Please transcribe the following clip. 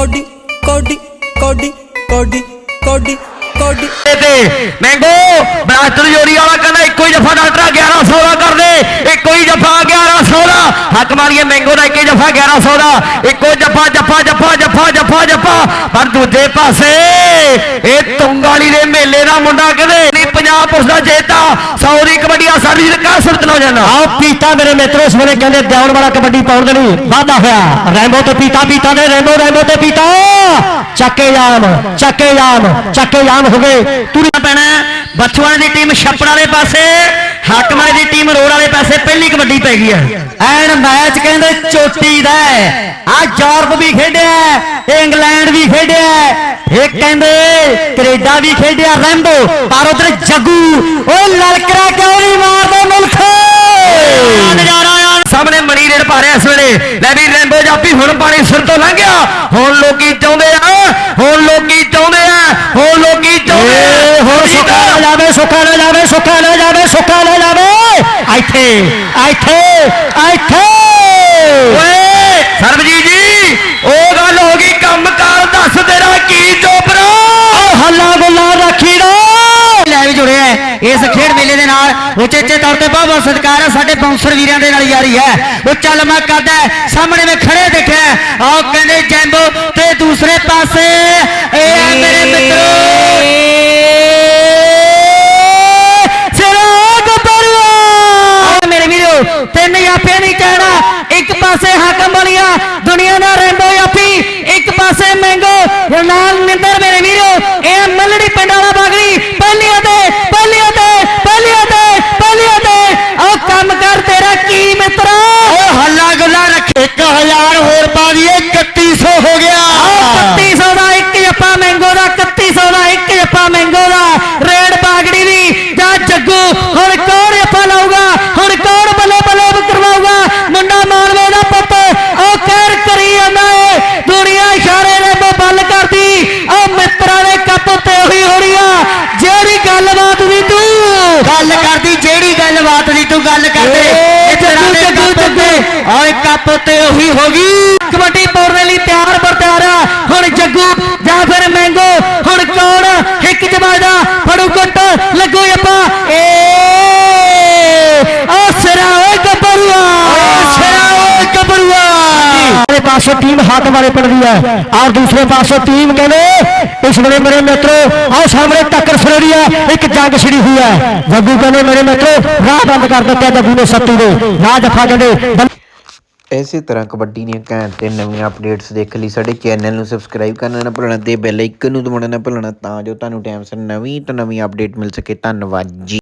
Cody ਕੋਡੀ ਕੋਡੀ ਕੋਡੀ ਕੋਡੀ ਕੋਡੀ। ਤੇ ਮੈਂਗੋ ਬਰਾਸਟਰ ਜੋੜੀ ਵਾਲਾ ਕਹਿੰਦਾ, ਇੱਕੋ ਹੀ ਜਫਾ ਡਾਕਟਰ 1100 ਦਾ ਕਰ ਦੇ ਇੱਕੋ ਹੀ ਜਫਾ 1100 ਦਾ। ਹੱਕ ਮਾਰੀਏ ਮੈਂਗੋ ਦਾ ਇੱਕੋ ਹੀ ਜਫਾ 1100 ਦਾ। ਇੱਕੋ ਜਫਾ ਜਫਾ ਜਫਾ ਜਫਾ ਜਫਾ ਜਫਾ। ਪਰ ਦੂਜੇ ਪਾਸੇ, ਇਹ ਤੁੰਗਾਲੀ ਦੇ ਮੇਲੇ ਦਾ ਮੁੰਡਾ ਕਹਿੰਦੇ ਪੰਜਾਬ ਪੁਲਿਸ ਦਾ ਜੇਤਾ 100 ਦੀ ਕਬੱਡੀ ਆ ਸਾਡੀ ਰਿਕਾਰਡ ਸੁਰਤ ਨਾ ਜਾਣਾ ਆਓ ਪੀਤਾ ਮੇਰੇ ਮਿੱਤਰੋ, ਇਸ ਵੇਲੇ ਕਹਿੰਦੇ ਦਿਆਉਣ ਵਾਲਾ ਕਬੱਡੀ ਪਾਉਣ ਦੇ ਲਈ ਵਾਧਾ ਹੋਇਆ। ਰੈਂਬੋ ਤੇ ਪੀਤਾ ਪੀਤਾ ਨੇ ਰੈਂਬੋ ਰੈਂਬੋ ਤੇ ਪੀਤਾ। ਚੱਕੇ ਜਾਮ ਚੱਕੇ ਜਾਮ ਚੱਕੇ ਜਾਮ ਹੋ ਗਏ। ਤੁਰਿਆ ਪੈਣਾ ਬੱਚੂਆਂ ਦੀ ਟੀਮ ਛੱਪੜ ਵਾਲੇ ਪਾਸੇ ਹਾਕਮਾਂ ਦੀ ਟੀਮ ਰੋਡ ਵਾਲੇ ਪਾਸੇ ਪਹਿਲੀ ਕਬੱਡੀ ਪੈ ਗਈ ਹੈ। ਐਨ ਮੈਚ ਕਹਿੰਦੇ ਚੋਟੀ ਦਾ ਆ ਯੂਰਪ ਵੀ ਖੇਡਿਆ ਇੰਗਲੈਂਡ ਵੀ ਖੇਡਿਆ ਇਹ ਕਹਿੰਦੇ ਕੈਨੇਡਾ ਵੀ ਖੇਡਿਆ ਰੈਂਬੋ ਪਰ ਉਧਰ ਜੱਗੂ ਓਏ ਲਲਕਰਾ ਕਿਉਂ ਨਹੀਂ ਮਾਰਦਾ ਮੁਲਕ? ਨਜ਼ਾਰਾ ਸਾਹਮਣੇ ਮਣੀ ਰੇਡ ਪਾ ਰਿਹਾ ਇਸ ਵੇਲੇ। ਲੈ ਵੀ ਰੈਂਬੋ ਜਾਪੀ ਹੁਣ ਪਾਣੀ ਸਿਰ ਤੋਂ ਲੰਘ ਗਿਆ। ਹੁਣ ਲੋਕੀ ਚਾਹੁੰਦੇ ਆ ਹੁਣ ਲੋਕੀ ਚਾਹੁੰਦੇ ਆ ਹੁਣ ਲੋਕੀ ਚਾਹੁੰਦੇ ਏ ਆ ਹੋਰ ਸੁੱਕਾ ਨਾ ਜਾਵੇ ਸੁੱਕਾ ਨਾ ਜਾਵੇ ਸੁੱਕਾ ਨਾ ਜਾਵੇ ਸੁੱਕਾ ਨਾ ਜਾਵੇ। ਇੱਥੇ ਇੱਥੇ ਇੱਥੇ। ਓਏ ਸਰਬਜੀਤ ਜੀ ਉਹ ਗੱਲ ਹੋ ਗਈ ਕੰਮ ਕਾਰ ਦੱਸ ਤੇਰਾ ਕੀ ਚੋਪਰਾ ਹੱਲਾ ਗੁੱਲਾ ਰੱਖੀ ਰੋ ਲੈ ਵੀ ਜੁੜਿਆ ਇਸ ਖੇਡ ਮੇਲੇ ਦੇ ਨਾਲ ਉਚੇਚੇ ਤੌਰ ਤੇ ਬਹੁਤ ਬਹੁਤ ਸਤਿਕਾਰ ਹੈ ਸਾਡੇ ਬਾਉਂਸਰ ਵੀਰਾਂ ਦੇ ਨਾਲ ਯਾਰੀ ਹੈ ਉਹ ਚੱਲ ਮੈਂ ਕਰਦਾ ਸਾਹਮਣੇ ਮੈਂ ਪਾਸੇ ਮੈਂਗੋ ਨਾਲ ਨਿੰਦਰ ਮੇਰੇ ਵੀਰੋ ਇਹ ਮੱਲੜੀ ਪਿੰਡ ਵਾਲਾ ਬਾਗੜੀ ਪਹਿਲੀਆਂ ਤੇ ਪਹਿਲੀਆਂ ਤੇ ਪਹਿਲੀਆਂ ਤੇ ਪਹਿਲੀਆਂ ਤੇ। ਆਹ ਕੰਮ ਕਰ ਤੇਰਾ ਕੀ ਮਿੱਤਰਾ? ਓ ਹੱਲਾ ਗੁੱਲਾ ਰੱਖ 1000 ਹੋਰ ਪਾ ਦਈਏ 3100 ਹੋ ਗਿਆ। 3100 ਦਾ ਇੱਕ ਜੱਪਾ ਮੈਂਗੋ ਦਾ 3100 ਦਾ ਇੱਕ ਜੱਪਾ ਮੈਂਗੋ ਦਾ। ਰੇਡ ਬਾਗੜੀ ਦੀ ਜਾਂ ਜੱਗੂ ਹੁਣ ਕੌਣ ਜੱਪਾ ਲਾਊਗਾ ਹੁਣ ਕੌਣ ਬੱਲੇ ਬੱਲੇ ਕਰਵਾਊਗਾ ਮੁੰਡਾ ਮਾਲਵੇ ਦਾ ਪੁੱਤ ਉਹ ਕਹਿਰ ਕਰੀ ਜਾਂਦਾ ਏ ਦੁਨੀਆ ਇਸ਼ਾਰੇ ਨੇ ਉਹ ਬੱਲ ਕਰਦੀ ਉਹ ਮਿੱਤਰਾਂ ਦੇ ਕੱਪ ਉੱਤੇ ਉਹੀ ਹੋ ਰਹੀ ਆ ਜਿਹੜੀ ਗੱਲਬਾਤ ਦੀ ਤੂੰ ਗੱਲ ਕਰਦੀ ਗੱਲਬਾਤ ਦੀ ਤੂੰ ਗੱਲ ਕਰਦੇ। ਦੇ ਜੱਗੂ, ਕੱਪ ਉੱਤੇ। ਓਏ ਕੱਪ ਉੱਤੇ ਉਹੀ ਹੋ ਗਈ। ਕਬੱਡੀ ਪਾਉਣ ਦੇ ਲਈ ਤਿਆਰ ਬਰ ਤਿਆਰ ਆ। ਹੁਣ ਜੱਗੂ ਜਾਂ ਫਿਰ ਮੈਂਗੋ। ਹੁਣ ਕੌਣ? ਇੱਕ ਜਮਾਦਾ ਫੜੂ ਕੁੱਟ ਲੱਗੂ ਆਪਾਂ। ਏ ਆ ਸਿਰਾ ਓਏ ਗੱਭਰੂਆ ਸਿਰਾ ਓਏ ਗੱਭਰੂਆ ਮੇਰੇ ਪਾਸੇ ਟੀਮ ਹਾਥ ਵਾਲੇ ਪਿੰਡ ਦੀ ਹੈ ਔਰ ਦੂਸਰੇ ਪਾਸੇ ਟੀਮ ਕਹਿੰਦੇ ਇਸ ਵੇਲੇ ਮੇਰੇ ਮਿੱਤਰੋ ਆਹ ਸਾਹਮਣੇ ਟੱਕਰ ਫਰੇਰੀ ਹੈ ਇੱਕ ਜੰਗ ਛਿੜੀ ਹੋਈ ਹੈ ਜੱਗੂ ਕਹਿੰਦੇ ਮੇਰੇ ਮਿੱਤਰੋ ਰਾਹ ਬੰਦ ਕਰ ਦਿੱਤਾ ਜੱਗੂ ਨੇ ਸੱਤੂ ਦੇ ਨਾ ਜੱਫਾ ਕਹਿੰਦੇ ਬੰਦ ਇਸੇ ਤਰ੍ਹਾਂ ਕਬੱਡੀ ਦੀਆਂ ਘੈਂਟ ਤੇ ਨਵੀਆਂ ਅਪਡੇਟਸ ਦੇਖਣ ਲਈ ਸਾਡੇ ਚੈਨਲ ਨੂੰ ਸਬਸਕ੍ਰਾਈਬ ਕਰਨਾ ਨਾ ਭੁੱਲਣਾ ਤੇ ਬੈਲ ਆਈਕਨ ਨੂੰ ਦਬਾਉਣਾ ਨਾ ਭੁੱਲਣਾ ਤਾਂ ਜੋ ਤੁਹਾਨੂੰ ਟਾਈਮ ਸਿਰ ਨਵੀਂ ਤੋਂ ਨਵੀਂ ਅਪਡੇਟ ਮਿਲ ਸਕੇ। ਧੰਨਵਾਦ ਜੀ।